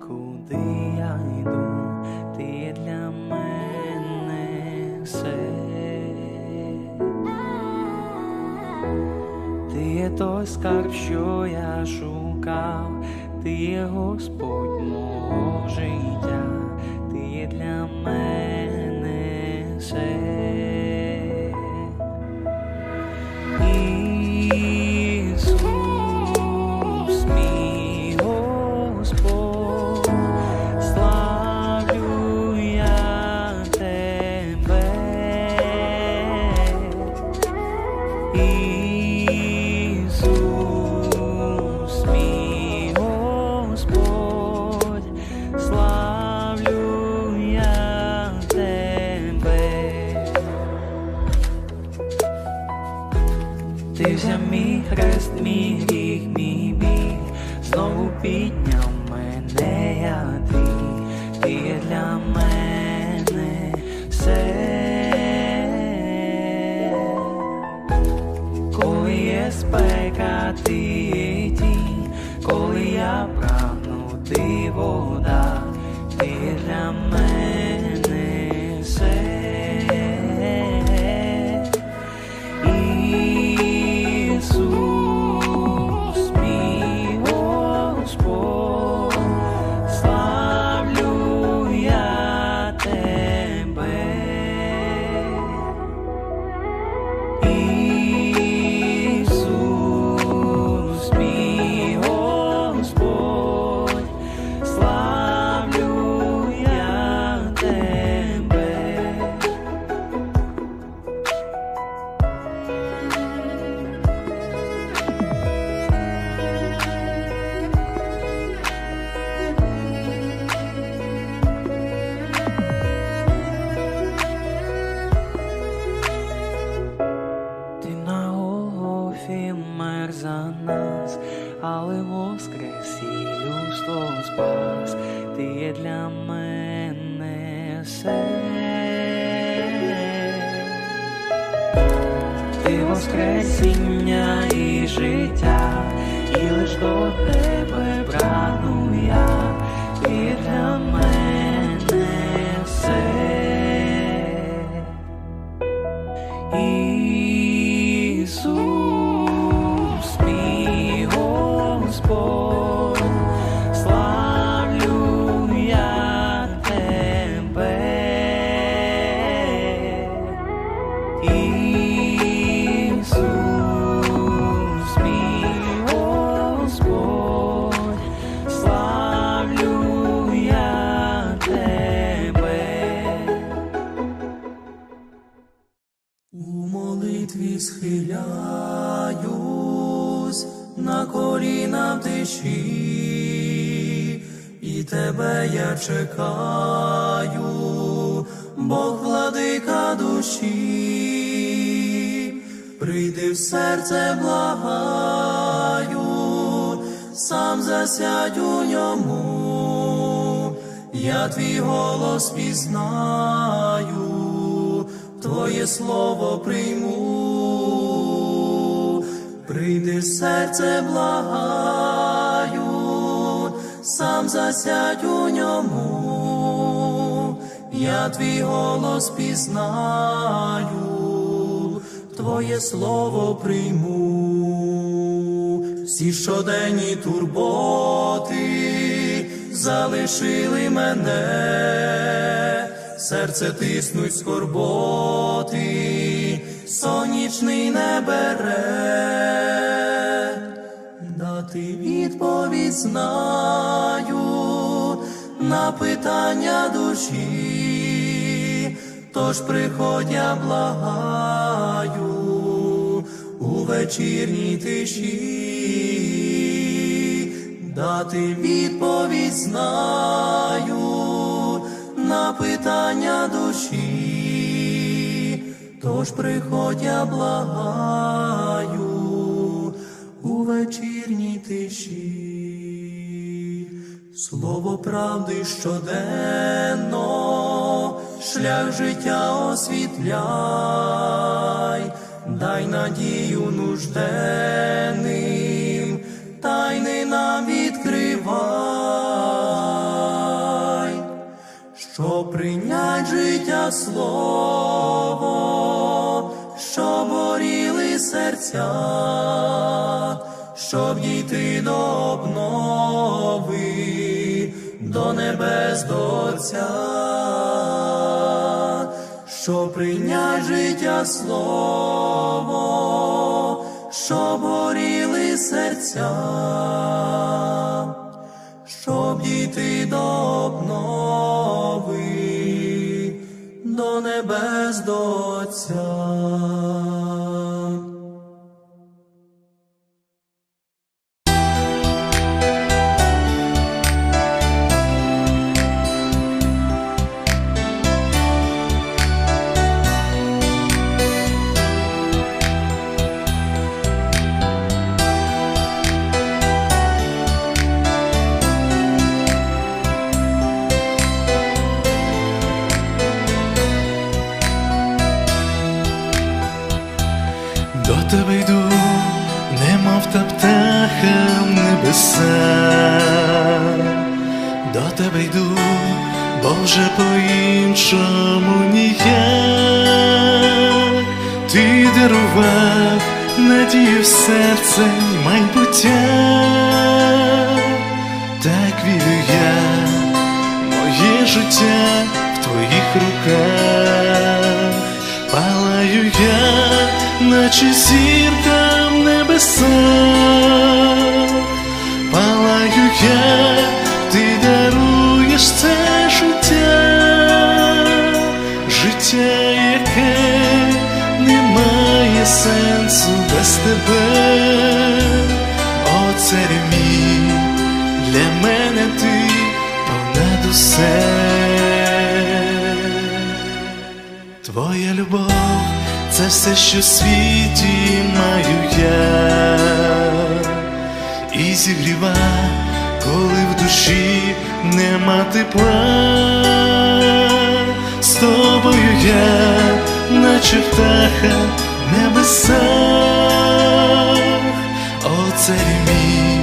куди я йду, ти є для мене все. Ти є той скарб, що я шукав, ти є Господь мого життя, прийди в серце, благаю, сам засядь у ньому, я твій голос пізнаю, Твоє слово прийму, прийди в серце, благаю, сам засядь у ньому, я твій голос пізнаю, Твоє слово прийму, всі щоденні турботи залишили мене, серце тиснуть скорботи, сонячний не бере, дати відповідь знаю на питання душі, тож приходь, я благаю вечірній тиші, дати відповідь знаю на питання душі, тож приходь, я благаю у вечірній тиші. Слово правди щоденно, шлях життя освітляй, дай надію нужденним, тайни нам відкривай, щоб прийнять життя слово, щоб горіли серця, щоб дійти до обнови, до небес до Отця, щоб прийня життя слово, щоб горіли серця щоб дійти до обнови, до небес до Отця. До тебе йду, немов та птаха в небеса, до тебе йду, бо вже по-іншому ніяк. Ти дарував надію в серце майбуття, так вірю я, моє життя в твоїх руках, палаю я, наче зірка в небесах, палаю я, ти даруєш це життя, життя, яке не має сенсу без тебе, о царю мій, для мене ти понад усе. Твоя любов це все, що в світі маю я, і зігріва, коли в душі нема тепла, з тобою я, наче птаха в небесах, о мій,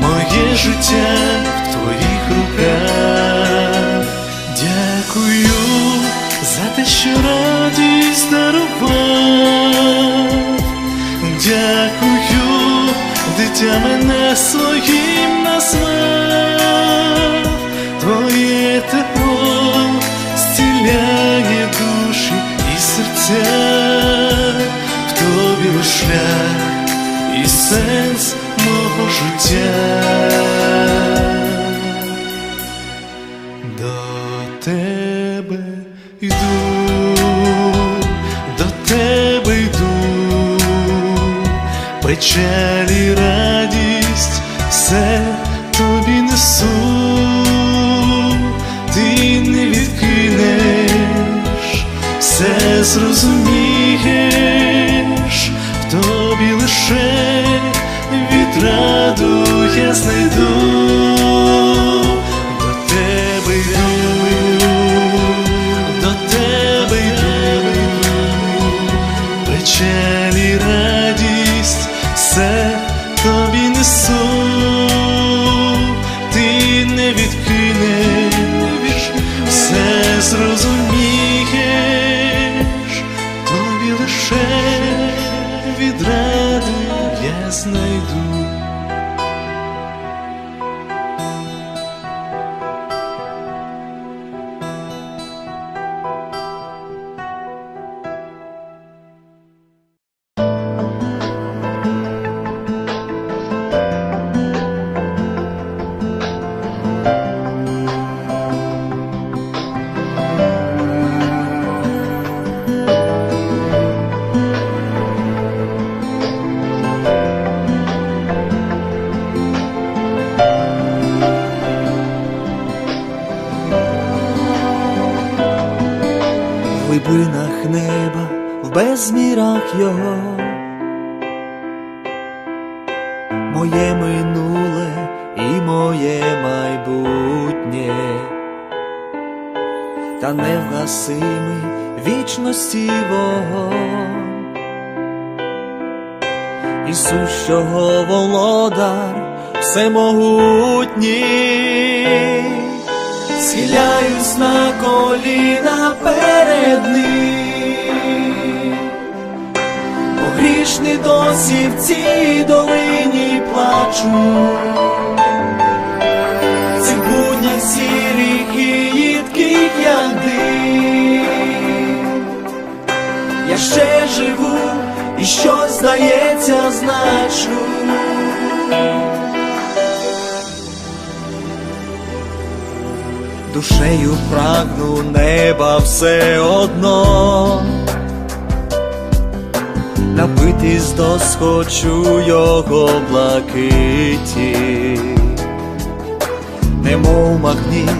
моє життя в твоїх руках. Дякую за те, що радість дарував. Дякую, дитя мене своїм назвав. Твоє тепло зціляє душі і серця, в тобі шлях і сенс мого життя. Знайду. Вічності вогонь, і сущого володар, всемогутній, схиляюсь на коліна перед ним, бо грішний досі в цій долині плачу. В цих буднях їдких як ще живу і щось здається значу. Душею прагну неба все одно. Напитись досхочу його блакиті, немов магніт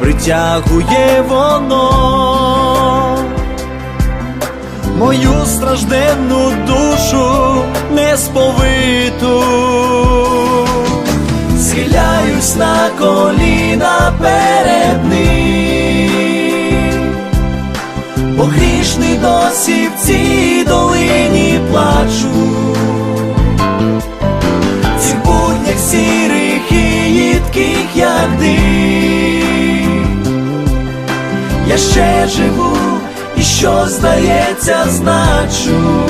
притягує воно мою стражденну душу несповиту, схиляюсь на коліна перед ним, бо грішний досі в цій долині плачу, буднях сірих і їдких, як дим, я ще живу що здається, значу.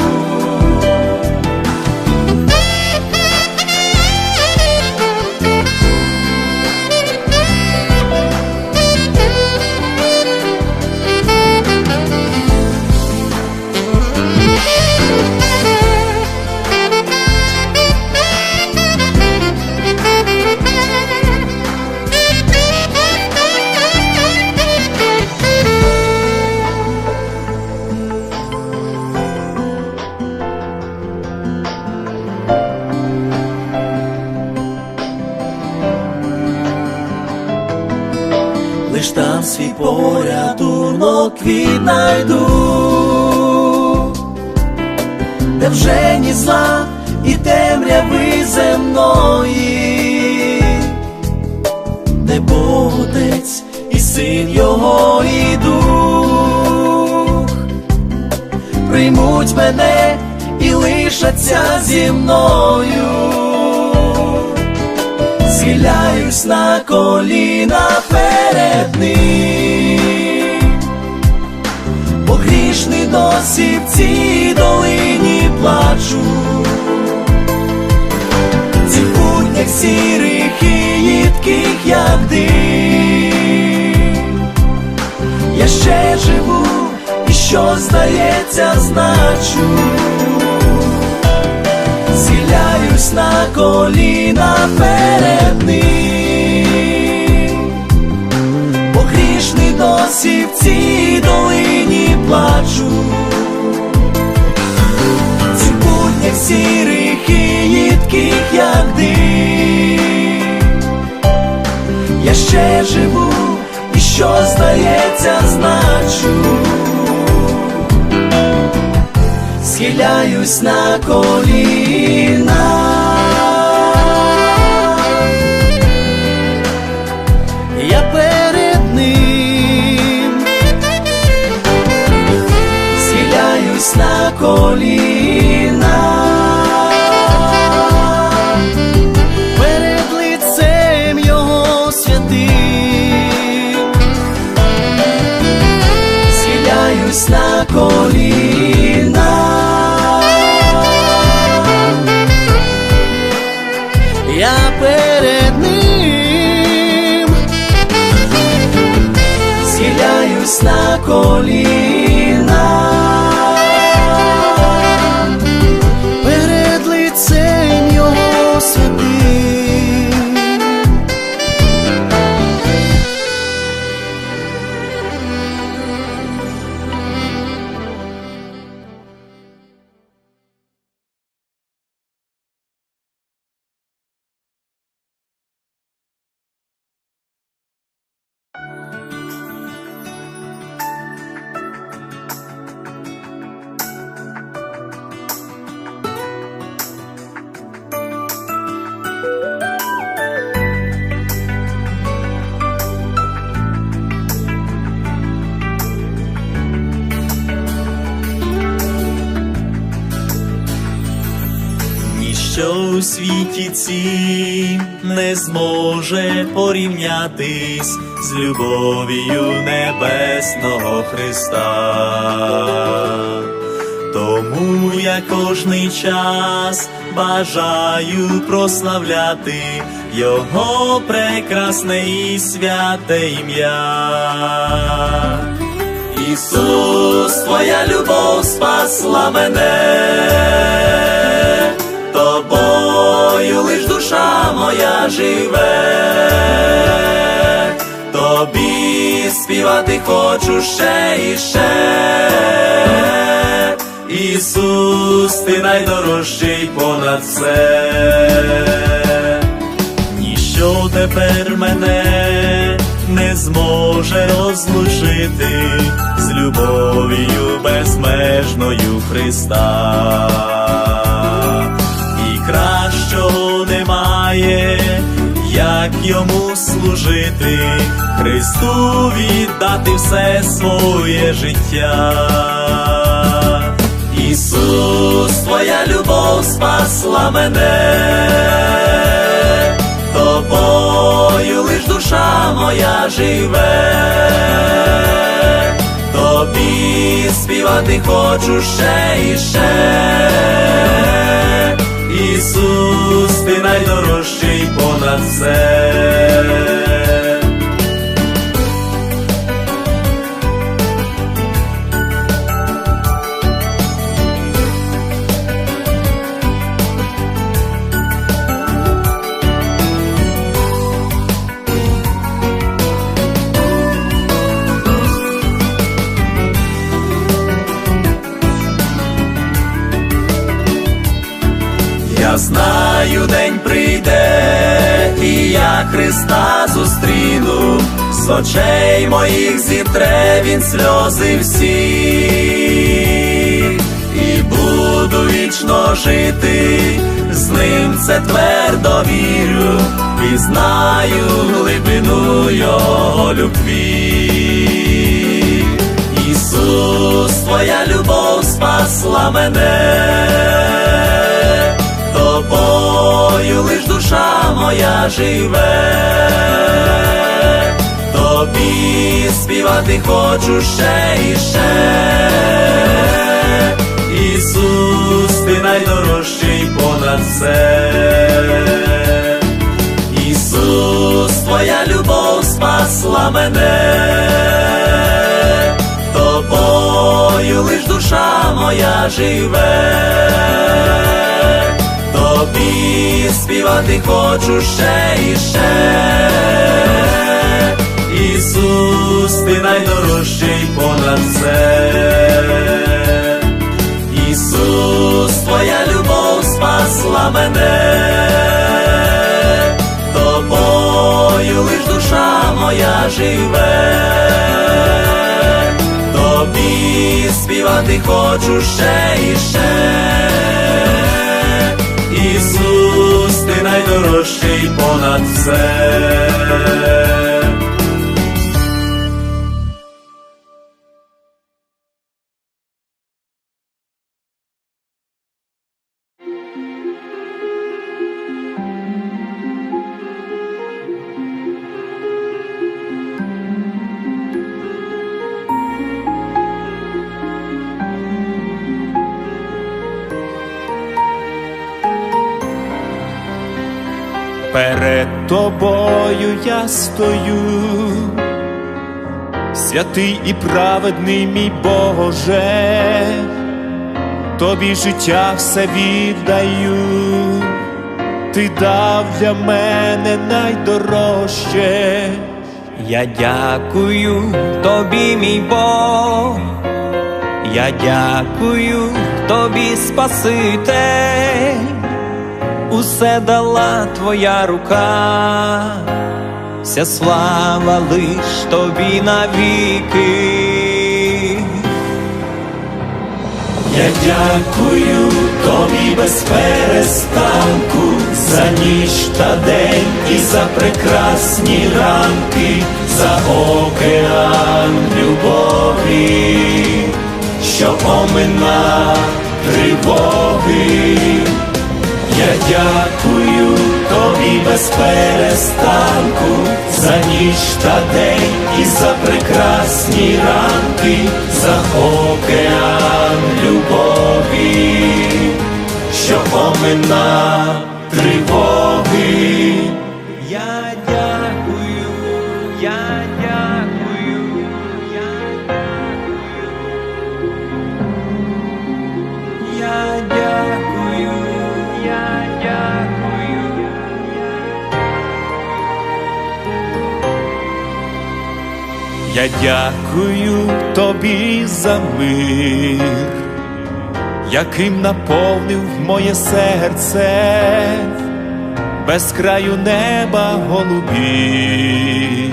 Віднайду, де вже ні зла і темряви земної, де Бог Отець і син його і дух. Приймуть мене і лишаться зі мною. Схиляюсь на коліна перед ним, грішний досі в цій долині плачу, в цих буднях сірих і їдких, як дим, я ще живу і що здається, значу. Схиляюсь на коліна перед ним, досі в цій долині плачу, цих буднях сірих і їдких, як дим, я ще живу і що здається, значу. Схиляюсь на коліна. У світі цім не зможе порівнятись з любов'ю небесного Христа. Тому я кожний час бажаю прославляти Його прекрасне і святе ім'я. Ісус, Твоя любов спасла мене, живе, тобі співати хочу ще і ще. Ісус, ти найдорожчий понад все. Ніщо тепер мене не зможе розлучити з любов'ю безмежною Христа. І кращого немає, як йому служити, Христу віддати все своє життя. Ісус, Твоя любов спасла мене, тобою лиш душа моя живе, тобі співати хочу ще і ще. Ісус, ти найдорожчий понад все. Христа зустріну, з очей моїх зітре він сльози всі, і буду вічно жити, з ним це твердо вірю, і знаю глибину його любві. Ісус, Твоя любов спасла мене тобою лиш душа моя живе, тобі співати хочу ще і ще. Ісус, ти найдорожчий понад все. Ісус, Твоя любов спасла мене, тобою лиш душа моя живе тобі співати хочу ще і ще. Ісус, ти найдорожчий понад все. Ісус, Твоя любов спасла мене, тобою лиш душа моя живе. Тобі співати хочу ще і ще. Ісус, ти найдорожчий понад все. Тобою я стою, святий і праведний мій Боже, тобі життя все віддаю, ти дав для мене найдорожче. Я дякую тобі, мій Бог, я дякую тобі, Спаситель, усе дала твоя рука, вся слава лиш тобі навіки. Я дякую тобі без перестанку за ніч та день і за прекрасні ранки, за океан любові, що омина тривоги. Я дякую тобі без перестанку за ніч та день і за прекрасні ранки, за океан любові, що помина тривоги. Я дякую тобі за мир, яким наповнив моє серце, без краю неба голубі,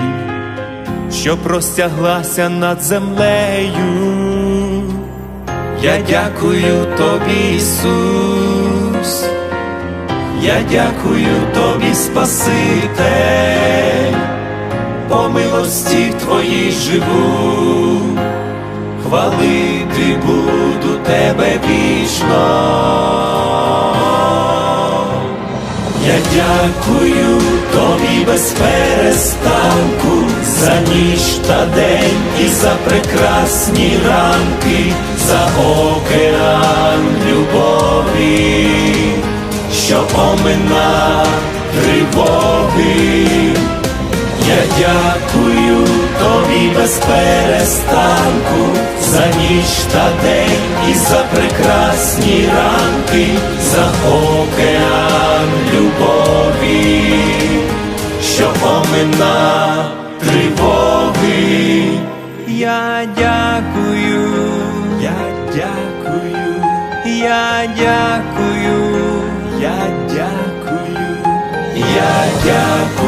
що простяглася над землею. Я дякую тобі, Ісус, я дякую тобі, Спаситель, по милості твоїй живу, хвалити буду тебе вічно. Я дякую тобі без перестанку за ніч та день і за прекрасні ранки, за океан любові, що омина тривоги. Я дякую тобі без перестанку за ніч та день і за прекрасні ранки, за океан любові, що омина тривоги. Я дякую, Я дякую, я дякую. я дякую, я дякую.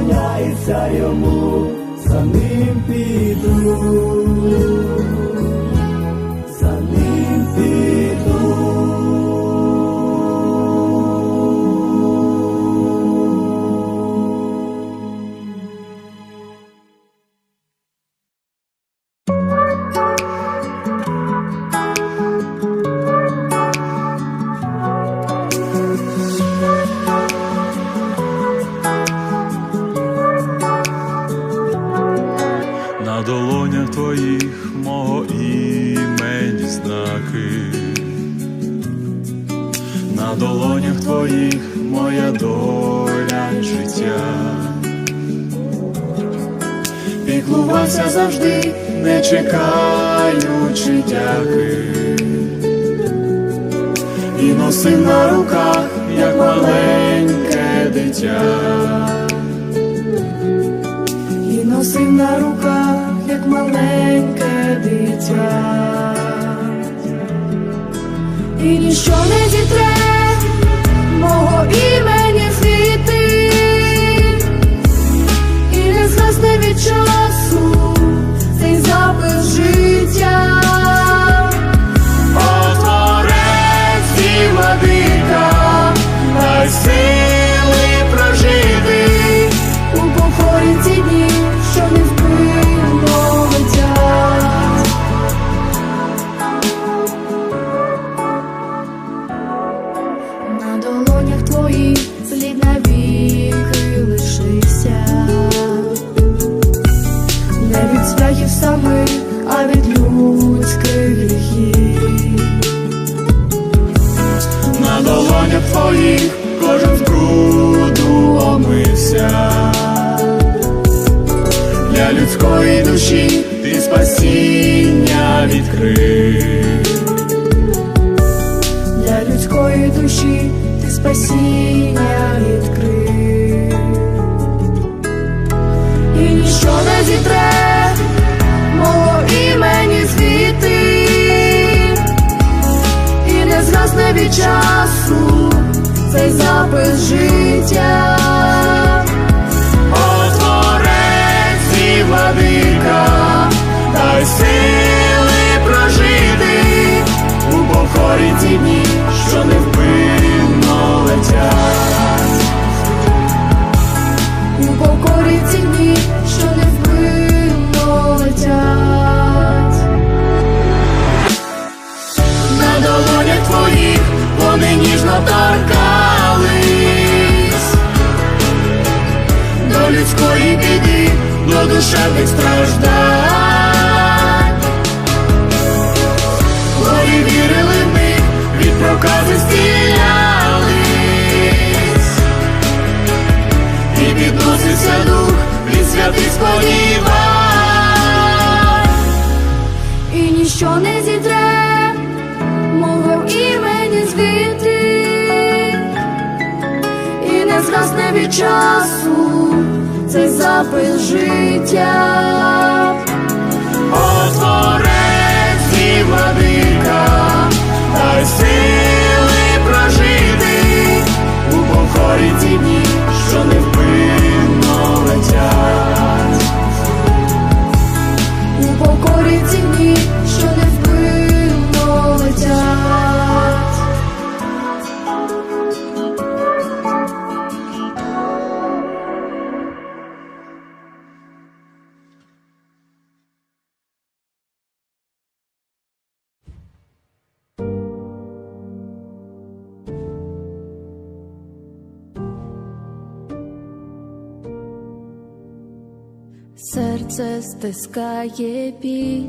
Поклоняється йому, за ним піду, руках, як маленьке дитя. і носив на руках, як маленьке дитя. І ніщо не зітре мого імені твоїх, кожен з бруду омився, для людської душі ти спасіння відкрив, для людської душі ти спасіння відкрив, і ніщо не зітре. Від часу цей запис життя, О, творець і владика, дай сили прожити у покорі ті дні, що не вбив. Дівні стискає біль,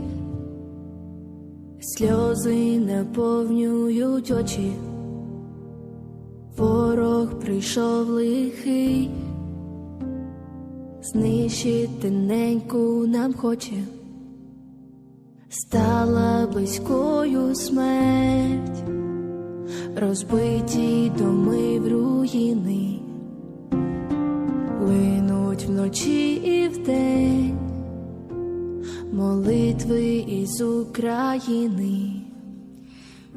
сльози наповнюють очі, ворог прийшов лихий, знищити неньку нам хоче, стала близькою смерть, розбиті доми в руїни. линуть Вночі і в день молитви із України.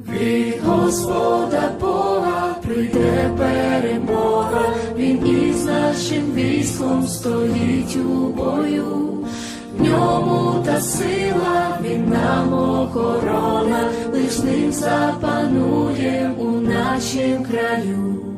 Від Господа Бога прийде перемога, Він із нашим військом стоїть у бою, в ньому та сила він нам охорона, лиш ним запанує у нашім краю.